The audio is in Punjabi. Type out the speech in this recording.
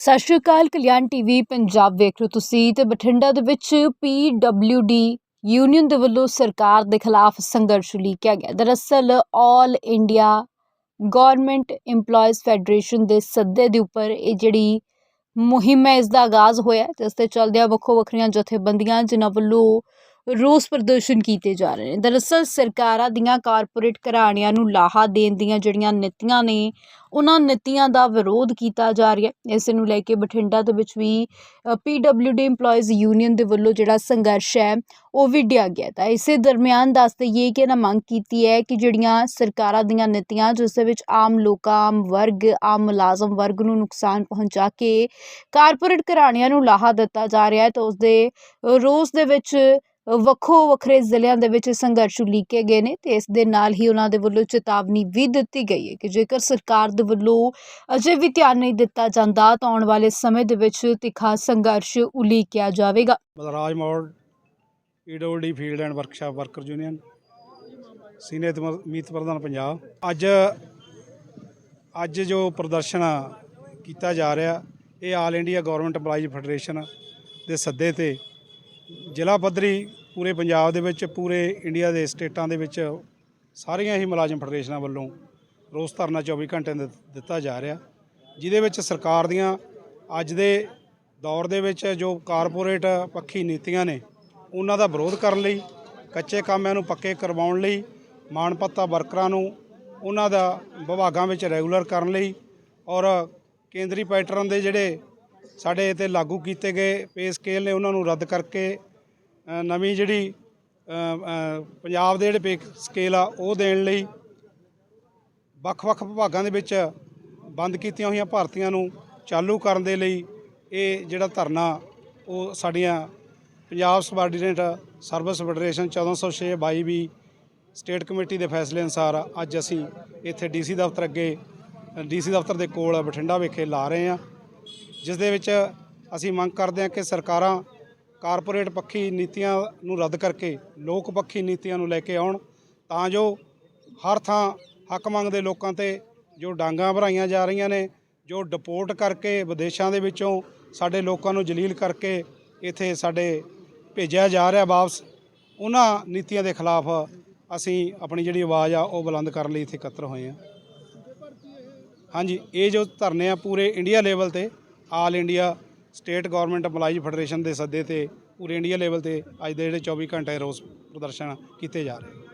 ਸਤਿ ਸ਼੍ਰੀ ਅਕਾਲ, ਕਲਿਆਣ ਟੀਵੀ ਪੰਜਾਬ ਵੇਖ ਰਹੇ ਹੋ ਤੁਸੀਂ ਤੇ ਬਠਿੰਡਾ ਦੇ ਵਿੱਚ ਪੀਡਬਲਯੂਡੀ ਯੂਨੀਅਨ ਦੇ ਵੱਲੋਂ ਸਰਕਾਰ ਦੇ ਖਿਲਾਫ ਸੰਘਰਸ਼ ਉਲੀਕਿਆ ਗਿਆ। ਦਰਅਸਲ all India government EMPLOYEES federation ਦੇ ਸੱਦੇ ਦੇ ਉੱਪਰ ਇਹ ਜਿਹੜੀ ਮੁਹਿੰਮ ਹੈ, ਇਸ ਦਾ ਆਗਾਜ਼ ਹੋਇਆ ਜਿਸ ਤੇ ਚੱਲਦਿਆਂ ਵੱਖੋ ਵੱਖਰੀਆਂ ਜਥੇਬੰਦੀਆਂ ਜਿਨ੍ਹਾਂ ਵੱਲੋਂ ਰੋਸ ਪ੍ਰਦਰਸ਼ਨ ਕੀਤੇ ਜਾ ਰਹੇ ਨੇ। ਦਰਅਸਲ ਸਰਕਾਰਾਂ ਦੀਆਂ ਕਾਰਪੋਰੇਟ ਘਰਾਣਿਆਂ ਨੂੰ ਲਾਹਾ ਦੇਣ ਦੀਆਂ ਜਿਹੜੀਆਂ ਨੀਤੀਆਂ ਨੇ, ਉਹਨਾਂ ਨੀਤੀਆਂ ਦਾ ਵਿਰੋਧ ਕੀਤਾ ਜਾ ਰਿਹਾ ਹੈ। ਇਸ ਨੂੰ ਲੈ ਕੇ ਬਠਿੰਡਾ ਦੇ ਵਿੱਚ ਵੀ ਪੀਡਬਲਯੂਡੀ EMPLOYEES ਯੂਨੀਅਨ ਦੇ ਵੱਲੋਂ ਜਿਹੜਾ ਸੰਘਰਸ਼ ਹੈ, ਉਹ ਵਿੱਢਿਆ ਗਿਆ ਤਾਂ ਇਸੇ ਦਰਮਿਆਨ ਦੱਸ ਦਈਏ ਕਿ ਇਹਨਾਂ ਮੰਗ ਕੀਤੀ ਹੈ ਕਿ ਜਿਹੜੀਆਂ ਸਰਕਾਰਾਂ ਦੀਆਂ ਨੀਤੀਆਂ, ਜਿਸ ਦੇ ਵਿੱਚ ਆਮ ਲੋਕਾਂ, ਆਮ ਵਰਗ, ਆਮ ਮੁਲਾਜ਼ਮ ਵਰਗ ਨੂੰ ਨੁਕਸਾਨ ਪਹੁੰਚਾ ਕੇ ਕਾਰਪੋਰੇਟ ਘਰਾਣਿਆਂ ਨੂੰ ਲਾਹਾ ਦਿੱਤਾ ਜਾ ਰਿਹਾ ਹੈ ਤਾਂ ਉਸ ਦੇ ਰੋਸ ਦੇ ਵਿੱਚ ਵੱਖੋ ਵੱਖਰੇ ਜ਼ਿਲ੍ਹਿਆਂ ਦੇ ਵਿੱਚ ਸੰਘਰਸ਼ ਉਲੀਕੇ ਗਏ ਨੇ ਤੇ ਇਸ ਦੇ ਨਾਲ ਹੀ ਉਹਨਾਂ ਦੇ ਵੱਲੋਂ ਚੇਤਾਵਨੀ ਵੀ ਦਿੱਤੀ ਗਈ ਹੈ ਕਿ ਜੇਕਰ ਸਰਕਾਰ ਦੇ ਵੱਲੋਂ ਅਜੇ ਵੀ ਧਿਆਨ ਨਹੀਂ ਦਿੱਤਾ ਜਾਂਦਾ, ਤਾਂ ਆਉਣ ਵਾਲੇ ਸਮੇਂ ਦੇ ਵਿੱਚ ਤਿੱਖਾ ਸੰਘਰਸ਼ ਉਲੀਕਿਆ ਜਾਵੇਗਾ। Balraj Mor EWD field and workshop, worker union, senior ਮੀਤ ਪ੍ਰਧਾਨ ਪੰਜਾਬ। ਅੱਜ ਅੱਜ ਜੋ ਪ੍ਰਦਰਸ਼ਨ ਕੀਤਾ ਜਾ ਰਿਹਾ, ਇਹ all India government EMPLOYEES federation ਦੇ ਸੱਦੇ ਤੇ ਜ਼ਿਲ੍ਹਾ ਪੱਧਰੀ ਪੂਰੇ ਪੰਜਾਬ ਦੇ ਵਿੱਚ, ਪੂਰੇ ਇੰਡੀਆ ਦੇ ਸਟੇਟਾਂ ਦੇ ਵਿੱਚ ਸਾਰੀਆਂ ਹੀ ਮੁਲਾਜ਼ਮ ਫੈਡਰੇਸ਼ਨਾਂ ਵੱਲੋਂ ਰੋਸ ਧਰਨਾ 24 ਘੰਟੇ ਦਾ ਦਿੱਤਾ ਜਾ ਰਿਹਾ। ਜਿਹਦੇ ਵਿੱਚ ਸਰਕਾਰ ਦੀਆਂ ਅੱਜ ਦੇ ਦੌਰ ਦੇ ਵਿੱਚ ਜੋ ਕਾਰਪੋਰੇਟ ਪੱਖੀ ਨੀਤੀਆਂ ਨੇ, ਉਹਨਾਂ ਦਾ ਵਿਰੋਧ ਕਰਨ ਲਈ, ਕੱਚੇ ਕਾਮਿਆਂ ਨੂੰ ਪੱਕੇ ਕਰਵਾਉਣ ਲਈ ਮਾਣਪੱਤਾ ਵਰਕਰਾਂ ਨੂੰ ਉਹਨਾਂ ਦਾ ਵਿਭਾਗਾਂ ਵਿੱਚ ਰੈਗੂਲਰ ਕਰਨ ਲਈ ਔਰ ਕੇਂਦਰੀ ਪੈਟਰਨ ਦੇ ਜਿਹੜੇ ਸਾਡੇ ਇੱਥੇ ਲਾਗੂ ਕੀਤੇ ਗਏ ਪੇ ਸਕੇਲ ਨੇ ਉਹਨਾਂ ਨੂੰ ਰੱਦ ਕਰਕੇ ਨਵੀਂ ਜਿਹੜੀ ਪੰਜਾਬ ਦੇ ਜਿਹੜੇ ਪੇ ਸਕੇਲ ਆ, ਉਹ ਦੇਣ ਲਈ ਵੱਖ-ਵੱਖ ਵਿਭਾਗਾਂ ਦੇ ਵਿੱਚ ਬੰਦ ਕੀਤੀਆਂ ਹੋਈਆਂ ਭਰਤੀਆਂ ਨੂੰ ਚਾਲੂ ਕਰਨ ਦੇ ਲਈ ਇਹ ਜਿਹੜਾ ਧਰਨਾ, ਉਹ ਸਾਡੀਆਂ ਪੰਜਾਬ ਸਬਾਰਡੀਨੇਟ ਸਰਵਿਸ ਫੈਡਰੇਸ਼ਨ 1406 22 ਵੀ ਸਟੇਟ ਕਮੇਟੀ ਦੇ ਫੈਸਲੇ ਅਨੁਸਾਰ ਅੱਜ ਅਸੀਂ ਇੱਥੇ ਡੀਸੀ ਦਫ਼ਤਰ ਅੱਗੇ ਡੀਸੀ ਦਫ਼ਤਰ ਦੇ ਕੋਲ ਬਠਿੰਡਾ ਵਿਖੇ ਲਾ ਰਹੇ ਹਾਂ। ਜਿਸ ਦੇ ਵਿੱਚ ਅਸੀਂ ਮੰਗ ਕਰਦੇ ਹਾਂ ਕਿ ਸਰਕਾਰਾਂ ਕਾਰਪੋਰੇਟ ਪੱਖੀ ਨੀਤੀਆਂ ਨੂੰ ਰੱਦ ਕਰਕੇ ਲੋਕ ਪੱਖੀ ਨੀਤੀਆਂ ਨੂੰ ਲੈ ਕੇ ਆਉਣ ਤਾਂ ਜੋ ਹਰ ਥਾਂ ਹੱਕ ਮੰਗਦੇ ਲੋਕਾਂ ਤੇ ਜੋ ਡਾਂਗਾਂ ਭਰਾਈਆਂ ਜਾ ਰਹੀਆਂ ਨੇ, ਜੋ ਡਿਪੋਰਟ ਕਰਕੇ ਵਿਦੇਸ਼ਾਂ ਦੇ ਵਿੱਚੋਂ ਸਾਡੇ ਲੋਕਾਂ ਨੂੰ ਜਲੀਲ ਕਰਕੇ ਇੱਥੇ ਸਾਡੇ ਭੇਜਿਆ ਜਾ ਰਿਹਾ ਵਾਪਸ, ਉਹਨਾਂ ਨੀਤੀਆਂ ਦੇ ਖਿਲਾਫ ਅਸੀਂ ਆਪਣੀ ਜਿਹੜੀ ਆਵਾਜ਼ ਆ ਉਹ ਬੁਲੰਦ ਕਰਨ ਲਈ ਇੱਥੇ ਇਕੱਤਰ ਹੋਏ ਹਾਂ। ਹਾਂਜੀ, ਇਹ ਜੋ ਧਰਨੇ ਆ ਪੂਰੇ ਇੰਡੀਆ ਲੈਵਲ ਤੇ all India state government EMPLOYEES federation ਦੇ ਸੱਦੇ ਤੇ ਪੂਰੇ ਇੰਡੀਆ ਲੈਵਲ ਤੇ ਅੱਜ ਦੇ ਜਿਹੜੇ 24 ਘੰਟੇ ਰੋਸ ਪ੍ਰਦਰਸ਼ਨ ਕੀਤੇ ਜਾ ਰਹੇ